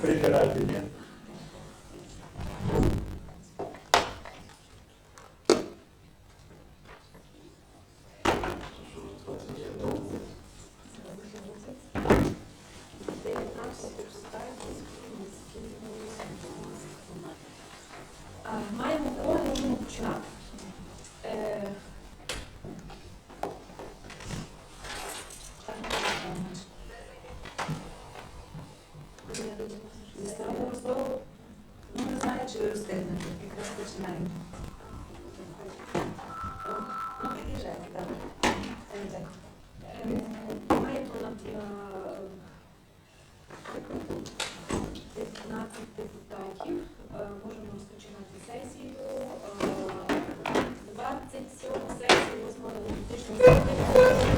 Прибирати, ні. чи ви встигнете? Якраз починаємо. Приїжджайте, так. Ми тут 15 депутатів. Е, можемо розпочинати сесію. 27 сесії 8 лютого.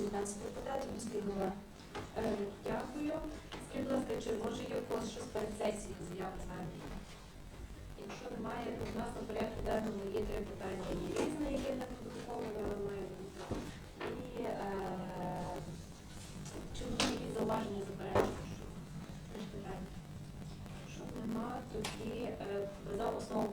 19 депутатів міський. Дякую. Скажіть, будь ласка, чи може є у щось перед сесії заяви на Якщо немає, то в нас на порядку денному є три питання. І різне, яке не продуковано, але має бути. І е, чи є якісь зауваження заперечення? Що питання? Якщо нема, тоді е, за основу.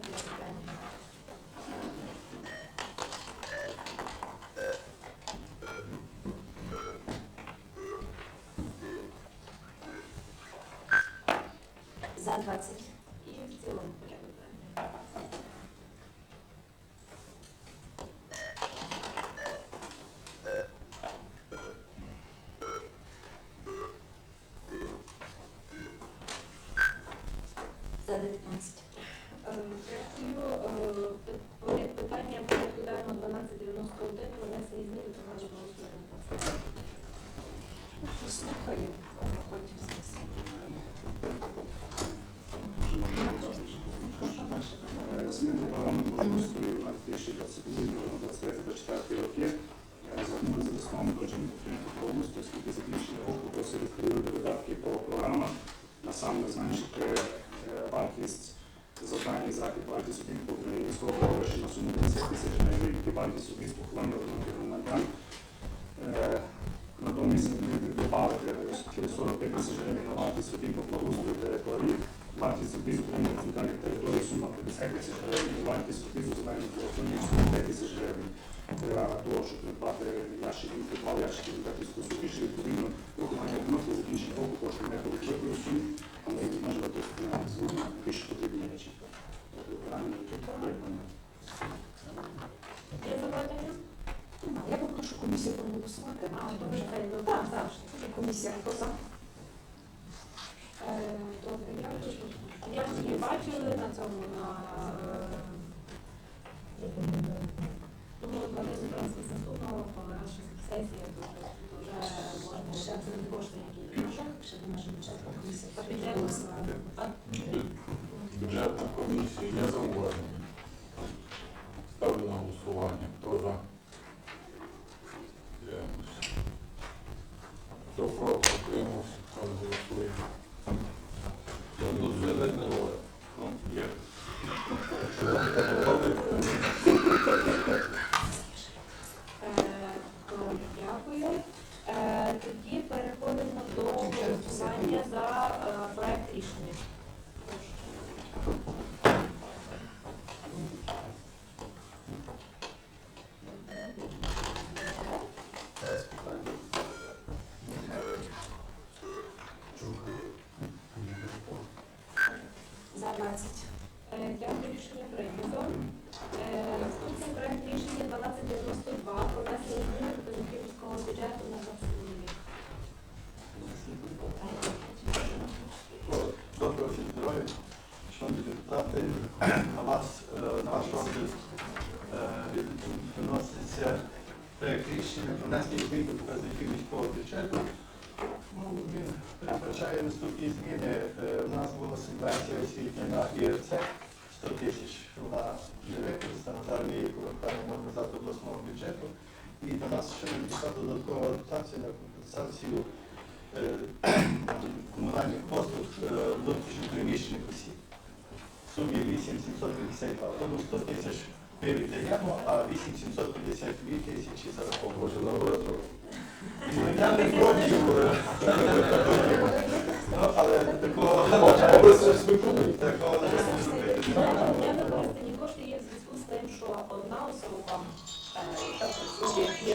Національний захід партії суддів України міського голови на суму 10 тисяч гривень до партії суддів спохвалення громадян. Натомість додали через 45 тисяч гривень на партії суддів по благоустрою території, партії суддів України на центральній території сума 50 тисяч гривень, партії суддів у зеленому телефоні 5 тисяч гривень. Реально того, щоб придбати ящиків, придбали ящиків для піску більше відповідно виконання обмовки закінчення року кошти не були використані, але і можливо досить на свої більш потрібні речі. Я попрошу комісію проголосувати. Так, так. Комісія хто за? Е, Добре, я її бачили на цьому на наступного наших сесіях дуже можна Ще кошти, які є. Ще до нашого бюджету комісія Бюджетна комісія є зауваження. Ставлю на голосування. Хто за? Дивимося. Хто проти утримався? Хто голосує? Дозволено. Ну, є. е, Дякую. Е, Тоді переходимо до голосування за е, проект рішення. Проект рішення про внесення змін до показників міського бюджету. Ну, Він передбачає наступні зміни. Е, У нас була субвенція освітня на ІРЦ 100 тисяч вона не використана, ми її повертаємо назад обласного бюджету. І до нас ще надійшла додаткова дотація на компенсацію е, комунальних послуг е, внутрішньопереміщених осіб. В сумі 8752. Тому 100 тисяч ми віддаємо, а 8752 тисячі зараховуємо. Е, ну, але такого такого не кошти є в зв'язку з тим, що одна особа е, є е,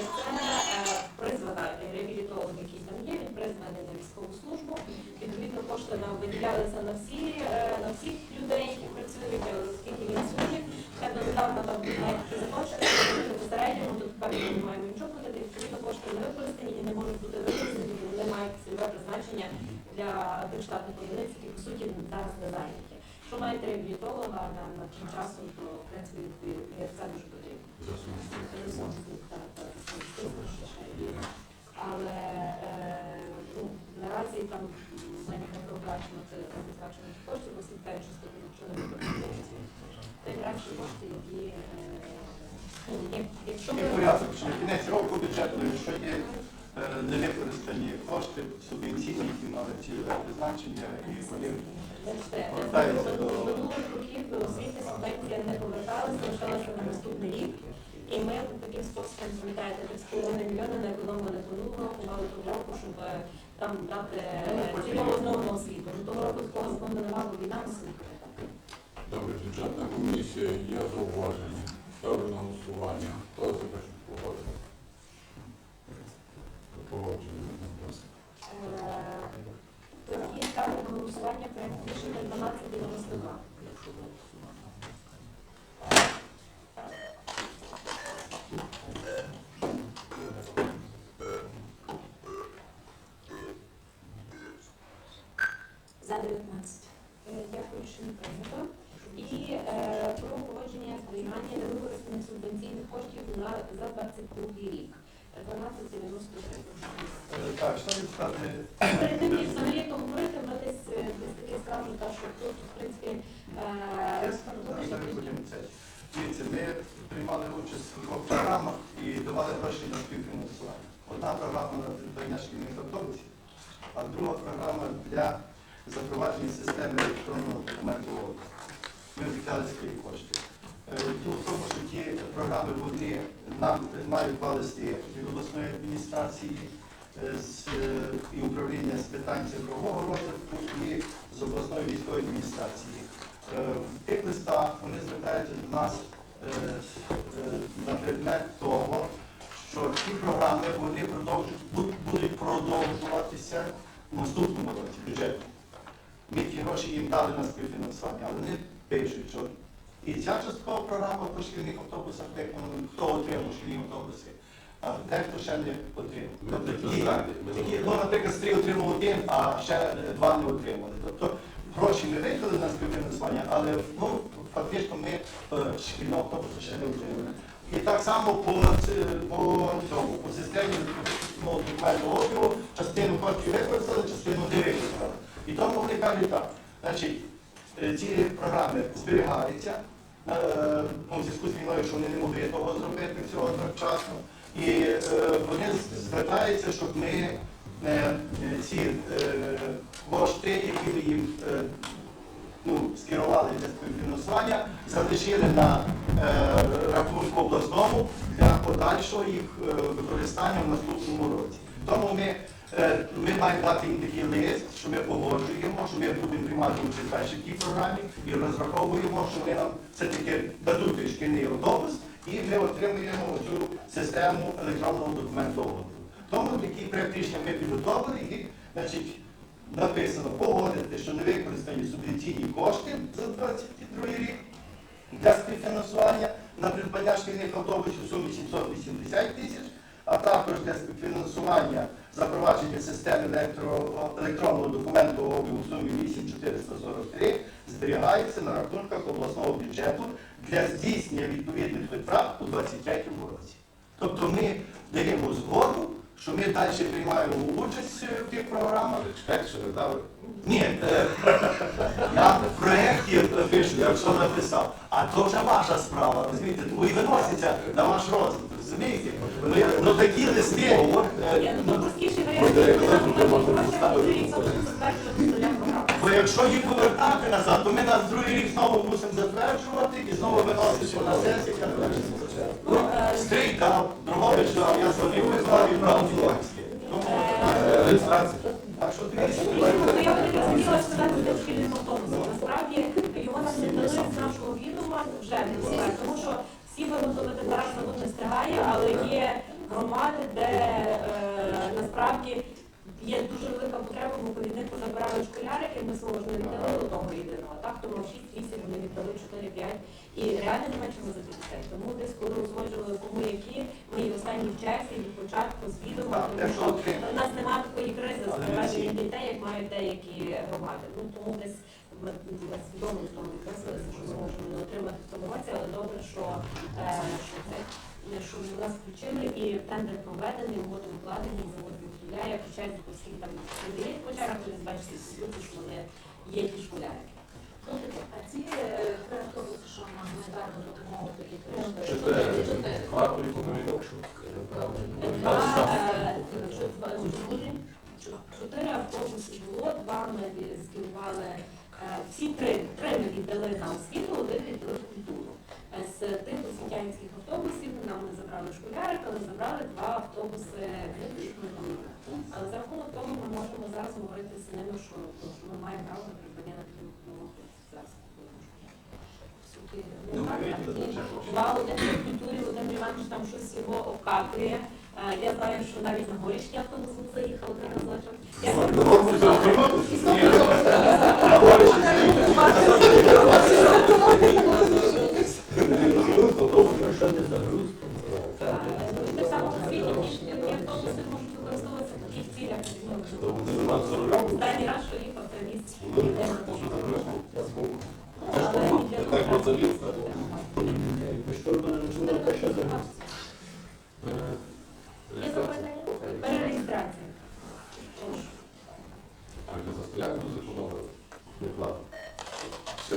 призвана реабілітолог, який там є, він призваний на військову службу. Відповідно, кошти нам виділялися на всі е, на всіх людей, які працюють, оскільки він донедавна там деякі закочки, безпосередньо тут тепер не маємо нічого платити, відповідно кошти не використані і не можуть бути використані, бо вони мають цільове призначення для штатних одиниць, які по суті зараз не зайняті. Якщо маєте реабілітолога на, на тим часом, то в принципі це дуже потрібно. Але е, ну, наразі там не проплачувати витрачених коштів, оскільки що ступінь, що не використовується. Краще кошти, які як- якщо І порядок, що на кінець року бюджету, якщо є е, невикористані кошти субвенційні, які мали цільове призначення, і вони Бачите, Повертається до- минулих років до освіти субвенція не поверталася, лишалася на наступний рік. І ми таким способом, пам'ятаєте, 3,5 мільйони не економили минулого року, мали того року, щоб там дати цілому знову на освіту. Ну, Того року такого закону не мало війна Добре, бюджетна комісія є зауваження. Ставлю на голосування. Хто за те, щоб погодити? Погодження. Тоді ставлю на голосування проект рішення 1292. За 22 рік. 1293. е, так, шановні депутати, Перед тим, як взагалі поговорити, ми десь е, таки скажу, що тут, в принципі, Я е, скажу це. Дивіться, ми приймали участь в двох програмах і давали гроші на співфінансування. Одна програма на придбання шкільних автобусів, а друга програма для запровадження системи електронного документу. Ми втікали свої кошти. Е, Діло в тому, що ті програми вони нам мають два від обласної адміністрації з е, і управління з питань цифрового розвитку і з обласної військової адміністрації. Е, В тих листах вони звертаються до нас е, е, на предмет того, що ці програми вони будуть продовжуватися в наступному році бюджету. Ми ті гроші їм дали на співфінансування, але вони пишуть, що і ця часткова програма по шкільних автобусах, дехто хто отримав шкільні автобуси, а дехто ще не отримав. Тобто ну, наприклад, стрій отримав один, а ще два не отримали. Тобто гроші не видали на співфінансування, але ну, фактично ми е, шкільного автобусу ще не отримали. І так само по, по, цьому, по системі ну, документного обігу частину коштів використали, частину не використали. І тому вони кажуть так, значить, ці програми зберігаються, е, ну, в зв'язку з війною, що вони не могли того зробити всього так вчасно. І е, вони звертаються, щоб ми е, е, ці е, кошти, які ми їм е, ну, скерували для співфінансування, залишили на е, рахунку обласному для подальшого їх е, використання в наступному році. Тому ми, е, ми маємо дати такий лист, що ми погоджуємо, що ми будемо приймати участь далі в тій програмі і розраховуємо, що вони нам все-таки дадуть шкільний автобус, і ми отримуємо цю систему електронного документового. Тому такі рішення ми підготовили і значить, написано погодити, що не використані субвенційні кошти за 22 рік для співфінансування на придбання шкільних автобусів у сумі 780 тисяч, а також для співфінансування запровадження системи електро- електронного документу обігу у сумі 8443 зберігається на рахунках обласного бюджету для здійснення відповідних витрат у 2023 році. Тобто ми даємо згоду, що ми далі приймаємо участь в тих програмах. Чекайте, що дали. Ні, е, я в проєкті пишу, якщо написав, а то вже ваша справа, розумієте, тому і виноситься на ваш розгляд, розумієте? Ну, Ну такі листи, програми. бо якщо їх повертати назад, то ми нас другий рік знову мусимо затверджувати і знову виносити на сесію. Ну, Стрій дав, Дрогобич дав, я знав, відправ інформацію. Е, Реєстрація. Так що дивіться, Ну, я хотіла сказати для шкільних автобусів. Насправді його нам не дали з нашого відома вже не знаю, тому що всі виготовити встигає, але є громади, де е, насправді є дуже велика потреба, бо повідник позабирали школярики, ми не віддали до того єдиного. Так, тому 6-8 вони віддали 4-5. І реально не менше за дітей. Тому десь коли узгоджували кому які, ми і останні в черзі від початку з відома, Так, тому що у нас немає такої кризи з Але дітей, як мають деякі громади. Ну тому десь ми свідомо в тому що ми можемо не отримати в році, але добре, що нас включили і тендер проведений, угоди укладені, завод відхиляє, включають оскільки там видають по чарах, то бачите, люди, що вони є ті школярики. А ці е, автобуси, що на гуманітарну допомогу такі Чотири. Два. Е, чотири- автобуси було, два ми скерували, е, всі три, три ми віддали на освіту, один віддали. Е, З тих освітянських автобусів нам не забрали школярик, але забрали два автобуси критичної. Але за рахунок того ми можемо зараз говорити з ними, що, ми маємо право на придбання на таку допомогу зараз. Ну. Два один в культурі, один Іванович там щось його обкакує. Е, Я знаю, що навіть на горішні автобус заїхав один разочок. Я Останній раз, що їхав не для Так, того. от заліз. Є запитання? Перереєстрація. Прошу. А не застряг, дуже подобається. Не платно. Все.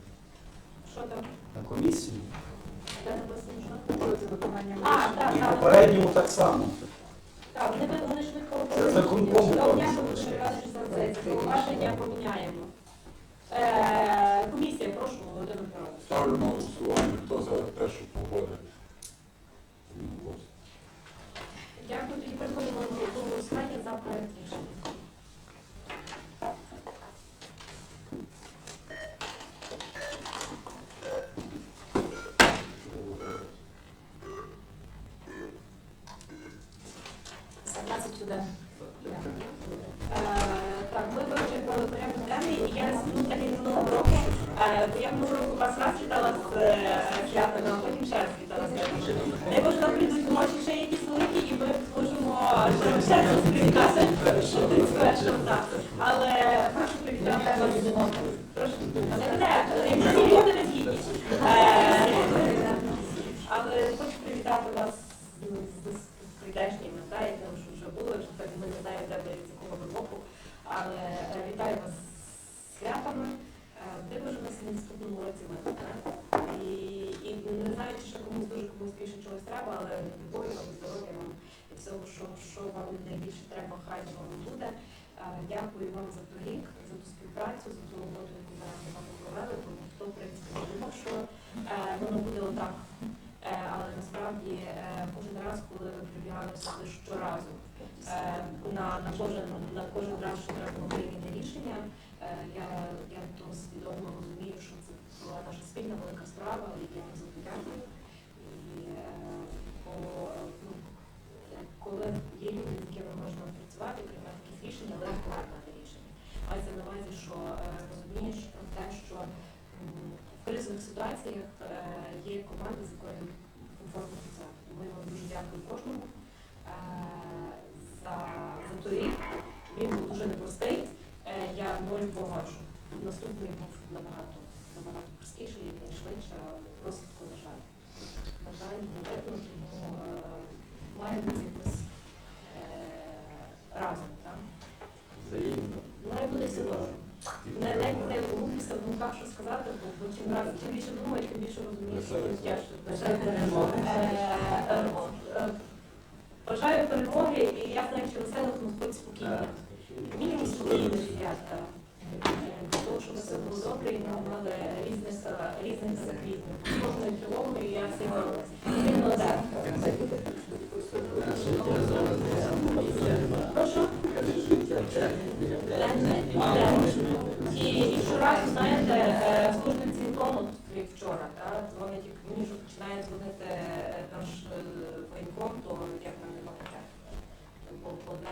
Ставлю на голосування. Хто за те, щоб погодити? Але прошу привітати вас. Згідні. Е, Але хочу привітати вас з з прийдешніми, як нам вже було, що ми не знаємо, де з. Але вітаю вас з святами. Е, Диво, що наступному році ми. Не знаю, чи комусь дуже комусь більше чогось треба, але любові вам, здоров'я вам і всього, що, що вам найбільше треба, хай вам буде. Дякую вам за той рік, за ту співпрацю, за ту роботу, яку ви разом провели, бо хто, в принципі, думав, що е, воно буде отак. Е, Але насправді е, кожен раз, коли ви прибігали сюди щоразу, на, на кожен на кожен раз, що треба прийняти рішення, я, я то свідомо розумію, що це була наша спільна велика справа, і я вам за дякую. І ну, коли є люди, з якими можна працювати, приймати якісь рішення, легко приймати рішення. Мається на увазі, що е, розумієш про те, що в кризових ситуаціях е, є команда, з якою комфортно працювати. Ми вам дуже дякую кожному е, за, за той рік. Він був дуже непростий. Я молю погоджу. наступний був набагато, набагато простіший, швидше, але бо, чим раз чим більше думаєш, тим більше розумієш, що тяжко. Перемоги.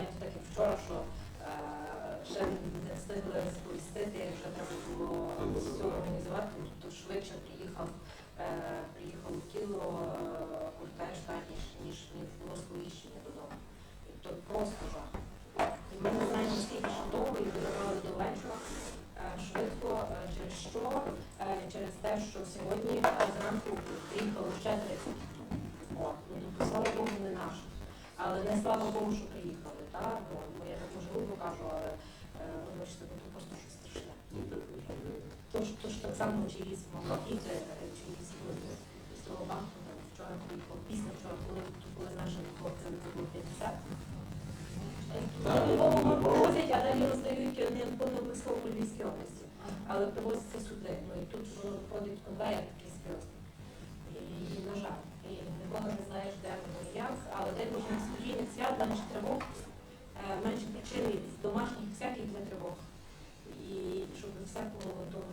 Навіть так вчора, що е, ще не встигли сповістити, вже треба було все організувати, то швидше приїхав, е, приїхав тіло куртеж, так, ніж, ніж було сповіщення додому. І то просто жах. Ми не знаємо, наскільки ще довго і додавали до вечора, е, швидко, е, через що, Е, через те, що сьогодні е, зранку приїхало ще 30. О, ну, тобто, слава Богу, не наше. Але не слава Богу, що приїхали, так? Бо, я так може грубо кажу, але е, вибачте, бо це просто щось страшне. Тож, тож так само чиїсь мама діти, е, чиїсь люди з того банку, там, вчора приїхав, після вчора, коли, коли з нашими хлопцями це було 50. Привозять, але не роздають обов'язково по Львівській області, але привозяться сюди. Ну і тут воно виходить конвейер такий серйозний. І, на жаль, і ніколи не знаєш, де воно як, але дай Боже спокійних свят, менше тривог, менше з домашніх всяких для тривог. І щоб всякого того